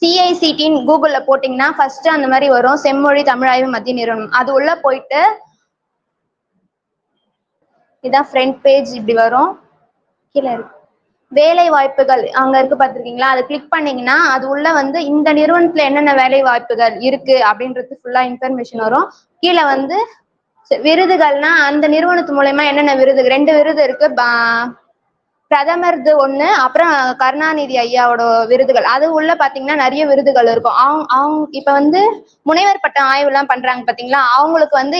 சிஐசிடின்னு கூகுளில் போட்டிங்கன்னா ஃபர்ஸ்ட் அந்த மாதிரி வரும். செம்மொழி தமிழாய்வு மத்திய நிறுவனம். அது உள்ள போயிட்டு இதான் ஃப்ரண்ட் பேஜ் இப்படி வரும். கீழே இருக்கு. வேலை வாய்ப்புகள் அங்க இருக்கு பார்த்துருக்கீங்களா? அதை கிளிக் பண்ணீங்கன்னா அது உள்ள வந்து இந்த நிறுவனத்துல என்னென்ன வேலை வாய்ப்புகள் இருக்கு அப்படின்றது ஃபுல்லா இன்ஃபர்மேஷன் வரும். கீழே வந்து விருதுகள்னா அந்த நிறுவனத்து மூலயமா என்னென்ன விருது? ரெண்டு விருது இருக்கு. பா- பிரதமர்து ஒண்ணு அப்புறம் கருணாநிதி ஐயாவோட விருதுகள். அது உள்ள பாத்தீங்கன்னா நிறைய விருதுகள் இருக்கும். அவங்க அவங்க இப்ப வந்து முனைவர் பட்ட ஆய்வு எல்லாம் பண்றாங்க பாத்தீங்களா? அவங்களுக்கு வந்து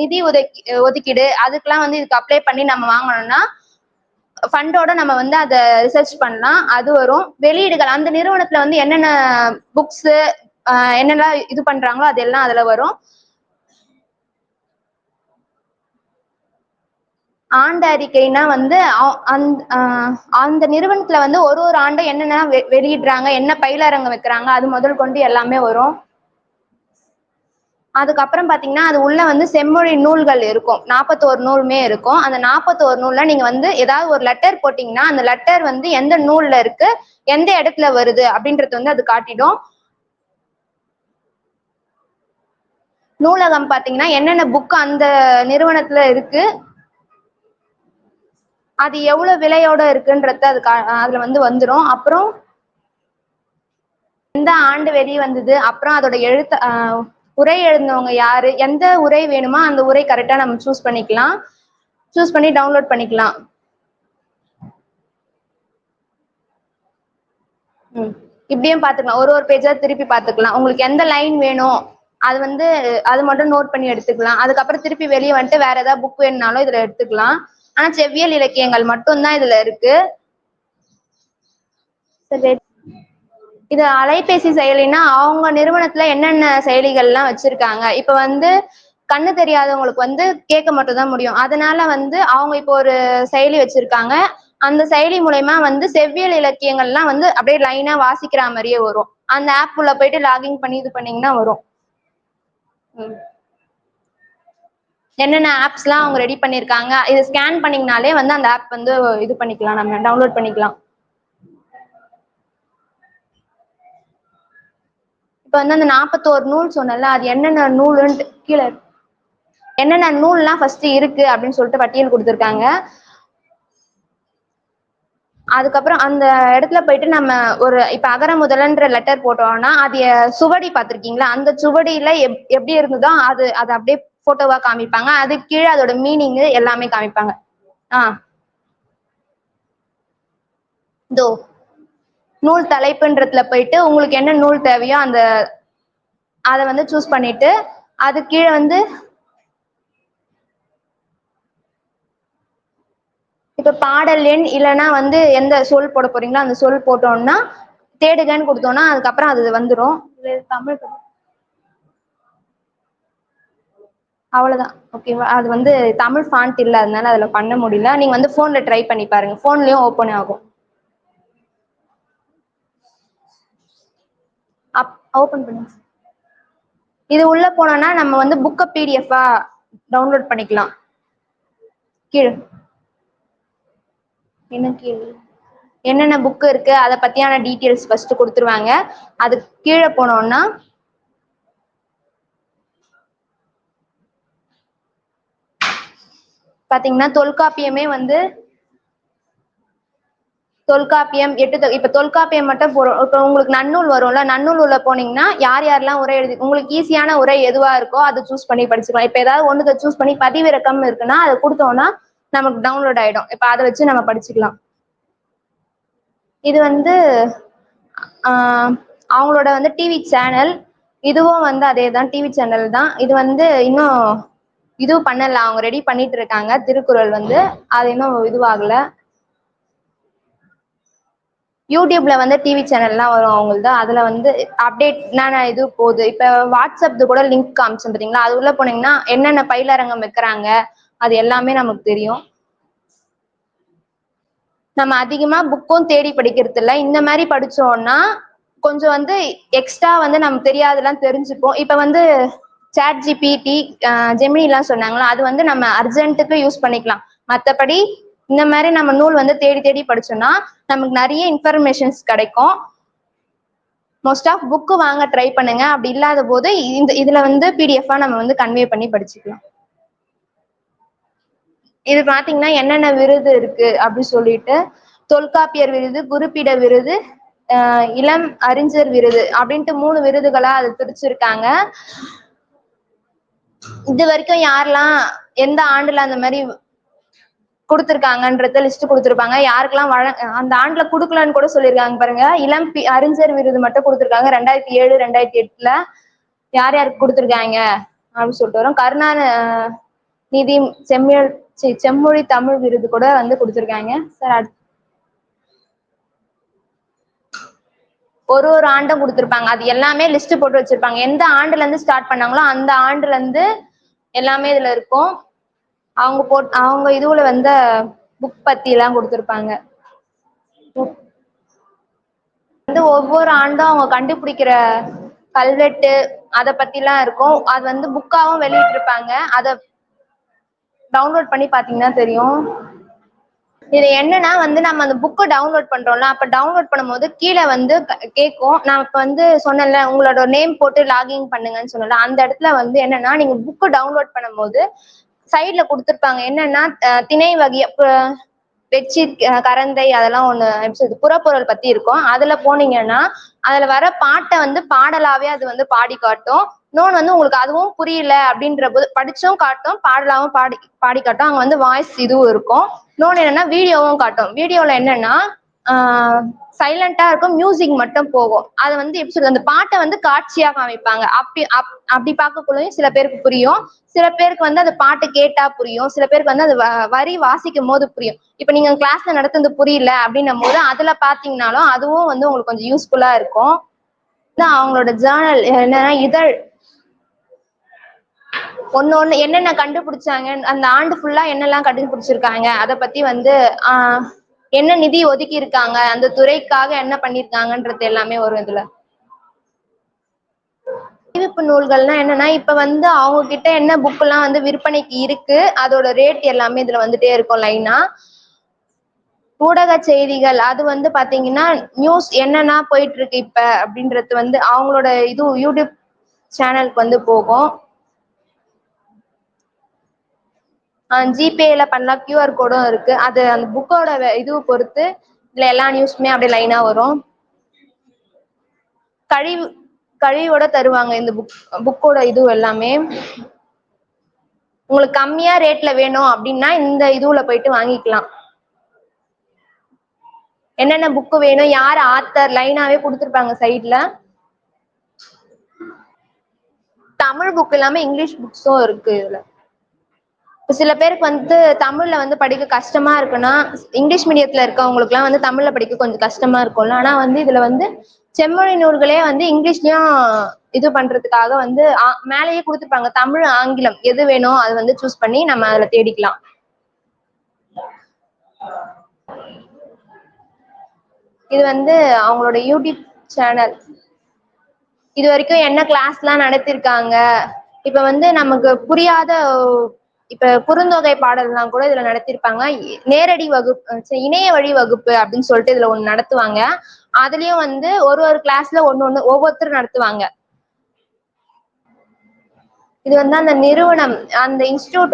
நிதி ஒதுக்கி ஒதுக்கீடு அதுக்கெல்லாம் வந்து இதுக்கு அப்ளை பண்ணி நம்ம வாங்கணும்னா ஃபண்டோட நம்ம வந்து அதை ரிசர்ச் பண்ணலாம். அது வரும். வெளியீடுகள் அந்த நிறுவனத்துல வந்து என்னென்ன புக்ஸ் என்னெல்லாம் இது பண்றாங்களோ அது எல்லாம் அதுல வரும். ஆண்டு அறிக்கைனா வந்து அ- அந்த அந்த நிறுவனத்துல வந்து ஒரு ஒரு ஆண்டும் என்னென்ன வெ- வெளியிடுறாங்க என்ன பயிலரங்கம் வைக்கிறாங்க அது முதல் கொண்டு எல்லாமே வரும். அதுக்கப்புறம் பாத்தீங்கன்னா அது உள்ள வந்து செம்மொழி நூல்கள் இருக்கும். நாற்பத்தோரு நூலுமே இருக்கும். அந்த நாற்பத்தோரு நூல்ல நீங்க வந்து ஏதாவது ஒரு லெட்டர் போட்டீங்கன்னா அந்த லெட்டர் வந்து எந்த நூல்ல இருக்கு எந்த இடத்துல வருது அப்படின்றது வந்து அது காட்டிடும். நூலகம் பாத்தீங்கன்னா என்னென்ன புக் அந்த நிறுவனத்துல இருக்கு அது எவ்வளவு விலையோட இருக்குன்றது அது அதுல வந்து வந்துரும். அப்புறம் எந்த ஆண்டு வெளி வந்தது? அப்புறம் அதோட எழுத்து ஆஹ் உரை எழுந்தவங்க யாரு? எந்த உரை வேணுமோ அந்த உரை கரெக்டா நம்ம சூஸ் பண்ணிக்கலாம். சூஸ் பண்ணி டவுன்லோட் பண்ணிக்கலாம். ம். இப்படியும் பார்த்துக்கலாம். ஒரு ஒரு பேஜா திருப்பி பார்த்துக்கலாம். உங்களுக்கு எந்த லைன் வேணும் அது வந்து அது மட்டும் நோட் பண்ணி எடுத்துக்கலாம். அதுக்கப்புறம் திருப்பி வெளியே வந்துட்டு வேற ஏதாவது புக் வேணும்னாலும் இதுல எடுத்துக்கலாம். ஆனா செவ்வியல் இலக்கியங்கள் மட்டும்தான் இதுல இருக்கு. இது அலைபேசி செயலினா அவங்க நிறுவனத்துல என்னென்ன செயலிகள்லாம் வச்சிருக்காங்க. இப்ப வந்து கண்ணு தெரியாதவங்களுக்கு வந்து கேட்க மட்டும் தான் முடியும். அதனால வந்து அவங்க இப்போ ஒரு செயலி வச்சிருக்காங்க. அந்த செயலி மூலயமா வந்து செவ்வியல் இலக்கியங்கள்லாம் வந்து அப்படியே லைனா வாசிக்கிற மாதிரியே வரும். அந்த ஆப் உள்ள போயிட்டு லாகின் பண்ணி இது பண்ணீங்கன்னா வரும். ம். என்னென்ன ஆப்ஸ்லாம் அவங்க ரெடி பண்ணியிருக்காங்க இதை ஸ்கேன் பண்ணிங்கனாலே வந்து அந்த ஆப் வந்து இது பண்ணிக்கலாம் நம்ம டவுன்லோட் பண்ணிக்கலாம். இப்போ வந்து அந்த நாற்பத்தோரு நூல் சொன்னல அது என்னென்ன நூலுன்ட்டு கீழே என்னென்ன நூல்லாம் ஃபர்ஸ்ட் இருக்கு அப்படின்னு சொல்லிட்டு பட்டியல் கொடுத்துருக்காங்க. அதுக்கப்புறம் அந்த இடத்துல போயிட்டு நம்ம ஒரு இப்ப அகர முதலன்ற லெட்டர் போட்டோம்னா அது சுவடி பார்த்திருக்கீங்களா? அந்த சுவடியில எப் எப்படி இருந்ததோ அது அது அப்படியே போட்டோவா காமிப்பாங்க. அது கீழே அதோட மீனிங் எல்லாமே காமிப்பாங்க. ஆ. இதோ நூல் தலைப்புன்றதுல போயிட்டு உங்களுக்கு என்ன நூல் தேவையோ அந்த அதை வந்து சூஸ் பண்ணிட்டு அது கீழே வந்து இப்ப பாடல் எண் இல்லைன்னா வந்து எந்த சொல் போட போறீங்களோ அந்த சொல் போட்டோம்னா தேடுகன்னு கொடுத்தோம்னா அதுக்கப்புறம் அது வந்துடும் தமிழ் படி- அவ்வளவுதான் ஓகேவா அது வந்து தமிழ் ஃபாண்ட் இல்ல அதனால அதுல பண்ண முடியல. நீங்க வந்து போன்ல ட்ரை பண்ணி பாருங்க. போன்லயும் ஓப்பன் ஆகும். அப் ஓபன் பண்ணுங்க. இது உள்ள போனோம்னா நம்ம வந்து புக்கை பிடிஎஃபா டவுன்லோட் பண்ணிக்கலாம். கீழே. என்ன கீழே? என்னென்ன புக் இருக்கு? அதை பத்தியான டீட்டெயில்ஸ் ஃபர்ஸ்ட் கொடுத்துருவாங்க. அது கீழே போனோம்னா பாத்தீங்கன்னா தொல்காப்பியமே வந்து தொல்காப்பியம் எட்டு இப்ப தொல்காப்பியம் மட்டும் போறோம். இப்ப உங்களுக்கு நன்னூல் வரும்ல நன்னூல் உள்ள போனீங்கன்னா யார் யாரெல்லாம் உரை எழுதி உங்களுக்கு ஈஸியான உரை எதுவா இருக்கோ அதை சூஸ் பண்ணி படிச்சுக்கலாம். இப்ப ஏதாவது ஒண்ணுத்தை சூஸ் பண்ணி பதிவிறக்கம் இருக்குன்னா அதை கொடுத்தோம்னா நமக்கு டவுன்லோட் ஆயிடும். இப்ப அதை வச்சு நம்ம படிச்சுக்கலாம். இது வந்து அவங்களோட வந்து டிவி சேனல் இதுவும் வந்து அதே தான் டிவி சேனல் தான். இது வந்து இன்னும் இதுவும் பண்ணல அவங்க ரெடி பண்ணிட்டு இருக்காங்க. திருக்குறள் வந்து அது இன்னும் இதுவாகல. யூடியூப்ல வந்து டிவி சேனல்லாம் வரும் அவங்களது. அதுல வந்து அப்டேட் என்னென்ன இது போகுது? இப்ப வாட்ஸ்அப்து கூட லிங்க் காமிச்சேன் பார்த்தீங்களா அது உள்ள போனீங்கன்னா என்னென்ன பயிலரங்கம் வைக்கிறாங்க? அது எல்லாமே நமக்கு தெரியும். நம்ம அதிகமா புக்கும் தேடி படிக்கிறது இல்லை. இந்த மாதிரி படிச்சோம்னா கொஞ்சம் வந்து எக்ஸ்ட்ரா வந்து நமக்கு தெரியாதெல்லாம் தெரிஞ்சுப்போம். இப்ப வந்து சாட் ஜிபிடி ஜெமினிலாம் சொன்னாங்களா? அது வந்து நம்ம அர்ஜென்ட்டுக்கு யூஸ் பண்ணிக்கலாம். மற்றபடி இந்த மாதிரி நம்ம நூல் வந்து தேடி தேடி படிச்சோம்னா நமக்கு நிறைய இன்ஃபர்மேஷன்ஸ் கிடைக்கும். மோஸ்ட் ஆஃப் புக்கு வாங்க ட்ரை பண்ணுங்க. அப்படி இல்லாத போது இந்த இதுல வந்து பிடிஎஃபா நம்ம வந்து கன்வே பண்ணி படிச்சுக்கலாம். இது பாத்தீங்கன்னா என்னென்ன விருது இருக்கு அப்படி சொல்லிட்டு தொல்காப்பியர் விருது குறிப்பிட விருது இளம் அறிஞர் விருது அப்படின்ட்டு மூணு விருதுகளா அது பிரிச்சிருக்காங்க. இது வரைக்கும் யாரெல்லாம் எந்த ஆண்டுல அந்த மாதிரி கொடுத்துருக்காங்கன்றத லிஸ்ட் கொடுத்துருப்பாங்க. யாருக்கெல்லாம் வழ அந்த ஆண்டுல கொடுக்கலன்னு கூட சொல்லியிருக்காங்க பாருங்க. இளம் பி- அறிஞர் விருது மட்டும் கொடுத்துருக்காங்க. ரெண்டாயிரத்தி ஏழு ரெண்டாயிரத்தி எட்டுல யார் யாருக்கு கொடுத்துருக்காங்க அப்படின்னு சொல்லிட்டு வரும். கருணா நிதி செம்மியல் செம்மொழி தமிழ் விருது கூட வந்து கொடுத்துருக்காங்க. சார் ஒரு ஒரு ஆண்டும் கொடுத்துருப்பாங்க. அது எல்லாமே லிஸ்ட் போட்டு வச்சிருப்பாங்க. எந்த ஆண்டுல இருந்து ஸ்டார்ட் பண்ணாங்களோ அந்த ஆண்டுல இருந்து எல்லாமே இதுல இருக்கும். அவங்க போட் அவங்க இதுல வந்த புக் பத்தி எல்லாம் கொடுத்துருப்பாங்க. வந்து ஒவ்வொரு ஆண்டும் அவங்க கண்டுபிடிக்கிற கல்வெட்டு அத பத்திலாம் இருக்கும். அது வந்து புக்காவும் வெளியிட்டிருப்பாங்க. அத டவுன்லோட் பண்ணி பாத்தீங்கன்னா தெரியும். இது என்னன்னா வந்து நம்ம அந்த புக்கு டவுன்லோட் பண்றோம்ல அப்ப டவுன்லோட் பண்ணும்போது கீழே வந்து கேட்கும் நான் இப்ப வந்து சொன்னேன்ல உங்களோட நேம் போட்டு லாகின் பண்ணுங்கன்னு சொன்னல அந்த இடத்துல வந்து என்னன்னா நீங்க புக்கு டவுன்லோட் பண்ணும்போது சைட்ல கொடுத்துருப்பாங்க. என்னன்னா திணை வகை வெச்சி கரந்தை அதெல்லாம் ஒண்ணு எப்படி சொல்றது, புறப்பொருள் பத்தி இருக்கும். அதுல போனீங்கன்னா அதுல வர பாட்டை வந்து பாடலாவே அது வந்து பாடி காட்டும். இன்னொன்று வந்து உங்களுக்கு அதுவும் புரியல அப்படின்ற போது படிச்சும் காட்டும் பாடலாவும் பாடி பாடி காட்டும். அங்க வந்து வாய்ஸ் இதுவும் இருக்கும். இன்னொன்று என்னன்னா வீடியோவும் காட்டும். வீடியோல என்னன்னா சைலண்டா இருக்கும் மியூசிக் மட்டும் போகும். அதை வந்து எப்படி சொல்றது அந்த பாட்டை வந்து காட்சியா காமிப்பாங்க. அப்படி அப்- அப்படி பார்க்கக்குள்ளயும் சில பேருக்கு புரியும். சில பேருக்கு வந்து அந்த பாட்டு கேட்டா புரியும். சில பேருக்கு வந்து அது வ- வரி வாசிக்கும் போது புரியும். இப்ப நீங்க கிளாஸ்ல நடத்துனது புரியல அப்படின்னும் போது அதுல பாத்தீங்கன்னாலும் அதுவும் வந்து உங்களுக்கு கொஞ்சம் யூஸ்ஃபுல்லா இருக்கும். அவங்களோட ஜேர்னல் என்னன்னா இதழ். ஒண்ணு ஒண்ணு என்னென்ன கண்டுபிடிச்சாங்க அந்த ஆண்டு ஃபுல்லா என்னெல்லாம் கண்டுபிடிச்சிருக்காங்க அதை பத்தி வந்து ஆஹ் என்ன நிதி ஒதுக்கி இருக்காங்க அந்த துறைக்காக என்ன பண்ணிருக்காங்கன்றது எல்லாமே வரும் இதுல. அறிவிப்பு நூல்கள்னா என்னன்னா இப்ப வந்து அவங்க கிட்ட என்ன புக் எல்லாம் வந்து விற்பனைக்கு இருக்கு அதோட ரேட் எல்லாமே இதுல வந்துட்டே இருக்கும் லைனா ஊடக செய்திகள் அது வந்து பாத்தீங்கன்னா நியூஸ் என்னென்ன போயிட்டு இருக்கு இப்ப அப்படின்றது வந்து அவங்களோட இது யூடியூப் சேனலுக்கு வந்து போகும். ஜிபேல பண்ணலாம் கியூஆர் கோடும் இருக்கு. அது அந்த புக்கோட இது பொறுத்து இதுல எல்லா நியூஸுமே அப்படியே லைனா வரும். கழிவு கழிவோட தருவாங்க இந்த புக் புக்கோட இது எல்லாமே. உங்களுக்கு கம்மியா ரேட்ல வேணும் அப்படின்னா இந்த இதுல போயிட்டு வாங்கிக்கலாம். என்னென்ன புக்கு வேணும் யார் ஆத்தர் லைனாவே கொடுத்துருப்பாங்க சைட்ல தமிழ் புக் இல்லாம இங்கிலீஷ் புக்ஸும் இருக்கு இதுல. சில பேருக்கு வந்து தமிழ்ல வந்து படிக்க கஷ்டமா இருக்குன்னா இங்கிலீஷ் மீடியத்துல இருக்கவங்களுக்குலாம் வந்து தமிழ்ல படிக்க கொஞ்சம் கஷ்டமா இருக்கும்ல. ஆனா வந்து இதுல வந்து செம்மொழி நூல்களே வந்து இங்கிலீஷ்லயும் இது பண்றதுக்காக வந்து ஆ- மேலேயே கொடுத்துருப்பாங்க. தமிழ் ஆங்கிலம் எது வேணும் அது வந்து சூஸ் பண்ணி நம்ம அதுல தேடிக்கலாம். இது வந்து அவங்களோட யூடியூப் சேனல். இது வரைக்கும் என்ன கிளாஸ்லாம் நடத்திருக்காங்க? இப்ப வந்து நமக்கு புரியாத இப்ப குறுந்தொகை பாடல்லாம் கூட இதுல நடத்திருப்பாங்க. நேரடி வகுப்பு இணைய வழி வகுப்பு அப்படின்னு சொல்லிட்டு இதுல ஒண்ணு நடத்துவாங்க. அதுலயும் வந்து ஒரு ஒரு கிளாஸ்ல ஒன்னு ஒண்ணு ஒவ்வொருத்தர் நடத்துவாங்க. இது வந்து அந்த நிறுவனம் அந்த இன்ஸ்டிடியூட்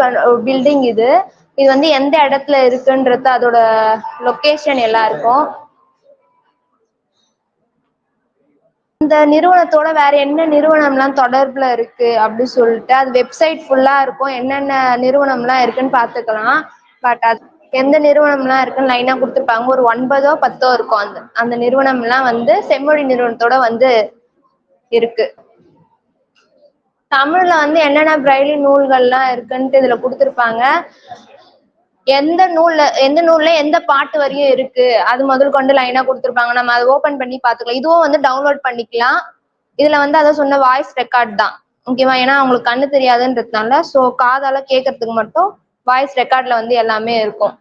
பில்டிங் இது. இது வந்து எந்த இடத்துல இருக்குன்றது அதோட லொகேஷன் எல்லாம் இருக்கும் இந்த நிறுவனத்தோட வேற என்ன நிறுவனம்லாம் தொடர்புல இருக்கு அப்படின்னு சொல்லிட்டு அது வெப்சைட் ஃபுல்லா இருக்கும். என்னென்ன நிறுவனம்லாம் இருக்குன்னு பாத்துக்கலாம் பட் அது எந்த நிறுவனம்லாம் இருக்குன்னு லைனா கொடுத்துருப்பாங்க. ஒரு ஒன்பதோ பத்தோ இருக்கும் அந்த அந்த நிறுவனம்லாம் வந்து செம்மொழி நிறுவனத்தோட வந்து இருக்கு. தமிழ்ல வந்து என்னென்ன பிரைலி நூல்கள்லாம் இருக்குன்ட்டு இதுல கொடுத்துருப்பாங்க. எந்த நூல்ல எந்த நூல்ல எந்த பாட்டு வரையும் இருக்கு? அது முதல் கொண்டு லைனா கொடுத்துருப்பாங்க. நம்ம அதை ஓபன் பண்ணி பாத்துக்கலாம் இதுவும் வந்து டவுன்லோட் பண்ணிக்கலாம். இதுல வந்து அதை சொன்ன வாய்ஸ் ரெக்கார்ட் தான். ஓகேவா? ஏன்னா அவங்களுக்கு கண்ணு தெரியாதுன்றதுனால சோ காதால கேட்கறதுக்கு மட்டும் வாய்ஸ் ரெக்கார்ட்ல வந்து எல்லாமே இருக்கும்.